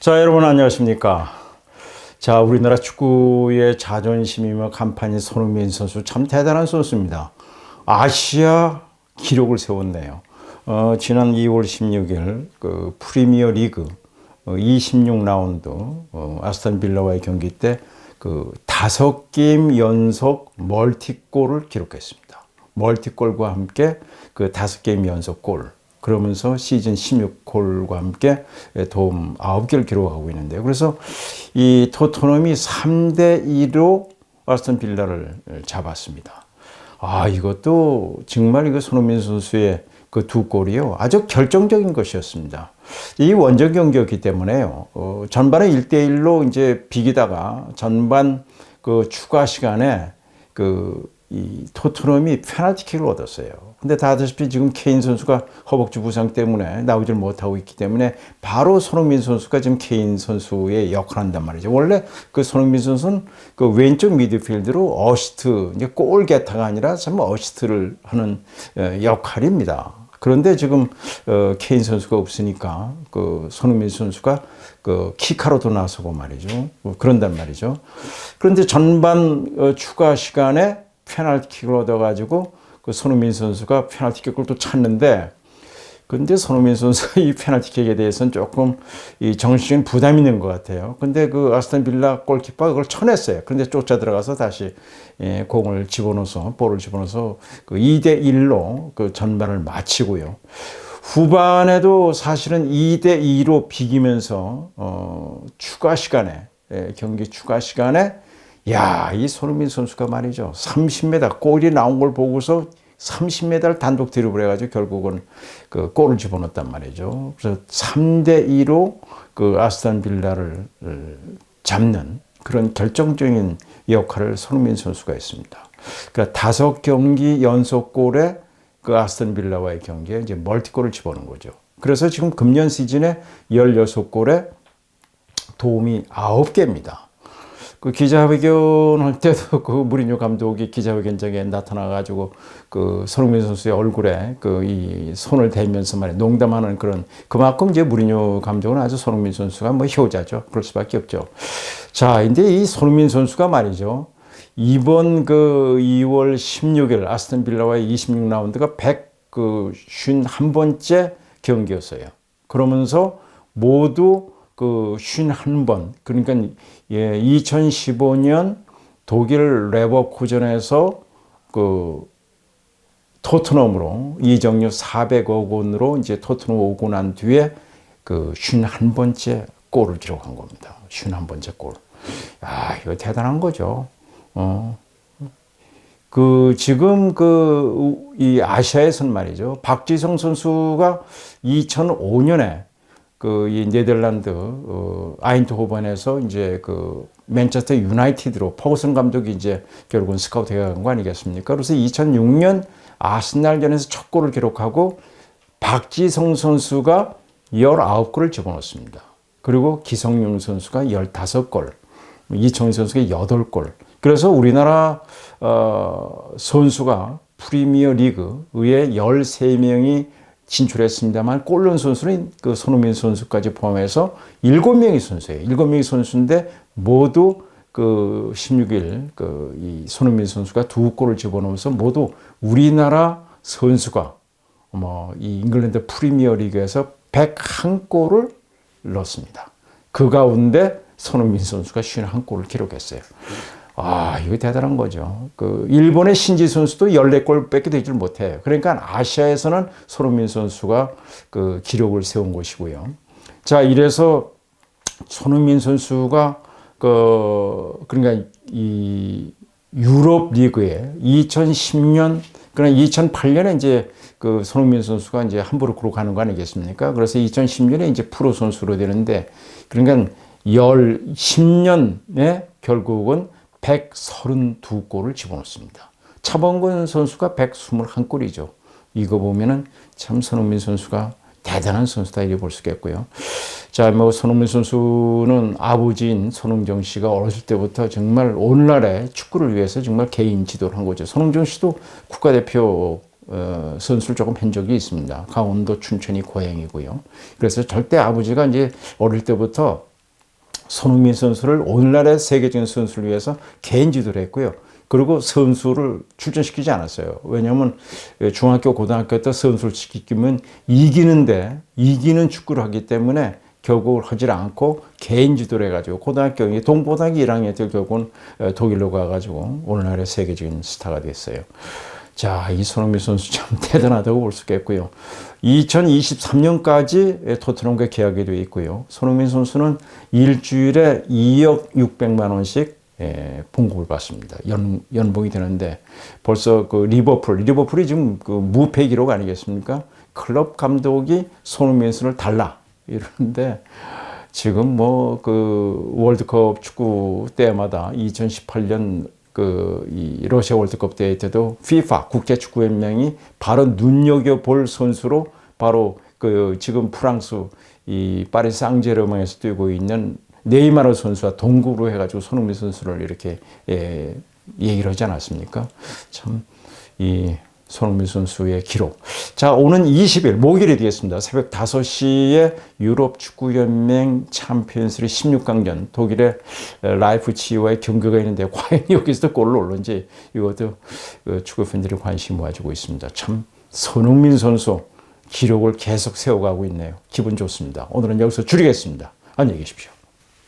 자, 여러분 안녕하십니까? 자, 우리나라 축구의 자존심이며 간판인 손흥민 선수 참 대단한 선수입니다. 아시아 기록을 세웠네요. 어, 지난 2월 16일 그 프리미어 리그 어, 26라운드 어, 아스턴 빌라와의 경기 때 그 다섯 게임 연속 멀티골을 기록했습니다. 멀티골과 함께 그 다섯 게임 연속 골. 그러면서 시즌 16골과 함께 도움 9개를 기록하고 있는데요. 그래서 이 토트넘이 3대 2로 아스턴 빌라를 잡았습니다. 아, 이것도 정말 이거 손흥민 선수의 그 두 골이요. 아주 결정적인 것이었습니다. 이 원정 경기였기 때문에요. 어, 전반에 1대1로 이제 비기다가 전반 그 추가 시간에 그 이 토트넘이 페널티킥을 얻었어요. 근데 다 아시다시피 지금 케인 선수가 허벅지 부상 때문에 나오질 못하고 있기 때문에 바로 손흥민 선수가 지금 케인 선수의 역할을 한단 말이죠. 원래 그 손흥민 선수는 그 왼쪽 미드필드로 어시스트, 이제 골 게타가 아니라 참 어시스트를 하는 어, 역할입니다. 그런데 지금 어, 케인 선수가 없으니까 그 손흥민 선수가 그 키카로도 나서고 말이죠. 뭐 그런단 말이죠. 그런데 전반 어, 추가 시간에 페널티킥을 얻어가지고 그 손흥민 선수가 페널티킥을 또 찾는데 근데 손흥민 선수가 이 페널티킥에 대해서는 조금 이 정신적인 부담이 있는 것 같아요. 근데 그 아스턴 빌라 골키퍼가 그걸 쳐냈어요. 그런데 쫓아 들어가서 다시 예, 공을 집어넣어서 볼을 집어넣어서 그 2대 1로 그 전반을 마치고요. 후반에도 사실은 2대 2로 비기면서 어, 추가 시간에 예, 경기 추가 시간에 야, 이 손흥민 선수가 말이죠. 30m 골이 나온 걸 보고서 30m를 단독 드리블 해가지고 결국은 그 골을 집어넣었단 말이죠. 그래서 3대 2로 그 아스탄 빌라를 잡는 그런 결정적인 역할을 손흥민 선수가 했습니다. 그러니까 다섯 경기 연속 골에 그 아스턴 빌라와의 경기에 이제 멀티골을 집어넣은 거죠. 그래서 지금 금년 시즌에 16골에 도움이 9개입니다. 그 기자회견 할 때도 그 무리뉴 감독이 기자회견장에 나타나가지고 그 손흥민 선수의 얼굴에 그 이 손을 대면서 말해 농담하는 그런 그만큼 이제 무리뉴 감독은 아주 손흥민 선수가 뭐 효자죠. 그럴 수밖에 없죠. 자, 근데 이 손흥민 선수가 말이죠. 이번 그 2월 16일 아스턴 빌라와의 26라운드가 151번째 경기였어요. 그러면서 모두 그 51번 그러니까 예, 2015년 독일 레버쿠전에서 그 토트넘으로 이적료 400억 원으로 이제 토트넘 오고 난 뒤에 그 51번째 골을 기록한 겁니다. 51번째 골. 야, 이거 대단한 거죠. 어. 그 지금 그 이 아시아에선 말이죠. 박지성 선수가 2005년에 그 이 네덜란드 어, 아인트호번에서 이제 그 맨체스터 유나이티드로 퍼거슨 감독이 이제 결국은 스카우트 해간 거 아니겠습니까? 그래서 2006년 아스날전에서 첫 골을 기록하고 박지성 선수가 19골을 집어넣습니다. 그리고 기성용 선수가 15골, 이청희 선수가 8골. 그래서 우리나라 어, 선수가 프리미어 리그의 13명이 진출했습니다만 골른 선수는 그 손흥민 선수까지 포함해서 7명의 선수예요. 7명의 선수인데 모두 그 16일 그 이 손흥민 선수가 두 골을 집어넣으면서 모두 우리나라 선수가 뭐 이 잉글랜드 프리미어 리그에서 101골을 넣었습니다. 그 가운데 손흥민 선수가 51골을 기록했어요. 아, 이거 대단한 거죠. 그 일본의 신지 선수도 14골 뺏게 되질 못해요. 그러니까 아시아에서는 손흥민 선수가 그 기록을 세운 것이고요. 자, 이래서 손흥민 선수가 그 그러니까 이 유럽 리그에 2010년 그러나 2008년에 이제 그 손흥민 선수가 이제 함부르크로 가는 거 아니겠습니까? 그래서 2010년에 이제 프로 선수로 되는데 그러니까 열 10년에 결국은 132골을 집어넣습니다. 차범근 선수가 121골이죠. 이거 보면은 참 손흥민 선수가 대단한 선수다 이렇게 볼 수가 있고요. 자, 뭐 손흥민 선수는 아버지인 손흥정 씨가 어렸을 때부터 정말 오늘날의 축구를 위해서 정말 개인 지도를 한 거죠. 손흥정 씨도 국가대표 어, 선수를 조금 한 적이 있습니다. 강원도 춘천이 고향이고요. 그래서 절대 아버지가 이제 어릴 때부터 손흥민 선수를 오늘날의 세계적인 선수를 위해서 개인 지도를 했고요. 그리고 선수를 출전시키지 않았어요. 왜냐하면 중학교, 고등학교 때 선수를 시키면 이기는데 이기는 축구를 하기 때문에 결국을 하질 않고 개인 지도를 해가지고 고등학교 동고등학교 1학년 때 결국은 어, 독일로 가가지고 오늘날의 세계적인 스타가 됐어요. 자, 이 손흥민 선수 참 대단하다고 볼 수가 있고요. 2023년까지 토트넘과 계약이 되어 있고요. 손흥민 선수는 일주일에 2억 600만 원씩 예, 봉급을 받습니다. 연, 연봉이 되는데 벌써 그 리버풀, 리버풀이 지금 그 무패 기록 아니겠습니까? 클럽 감독이 손흥민 선수를 달라 이러는데 지금 뭐 그 월드컵 축구 때마다 2018년 그 이 러시아 월드컵 대회 때도 FIFA 국제 축구 연맹이 바로 눈여겨 볼 선수로 바로 그 지금 프랑스 이 파리 상제르맹에서 뛰고 있는 네이마르 선수와 동구로 해가지고 손흥민 선수를 이렇게 예, 얘기를 하지 않았습니까? 참 이 손흥민 선수의 기록. 자, 오는 20일 목요일이 되겠습니다. 새벽 5시에 유럽 축구 연맹 챔피언스리 16강전 독일의 라이프치히와의 경기가 있는데 과연 여기서도 골을 올는지 이것도 그 축구 팬들이 관심 모아주고 있습니다. 참 손흥민 선수 기록을 계속 세워가고 있네요. 기분 좋습니다. 오늘은 여기서 줄이겠습니다. 안녕히 계십시오.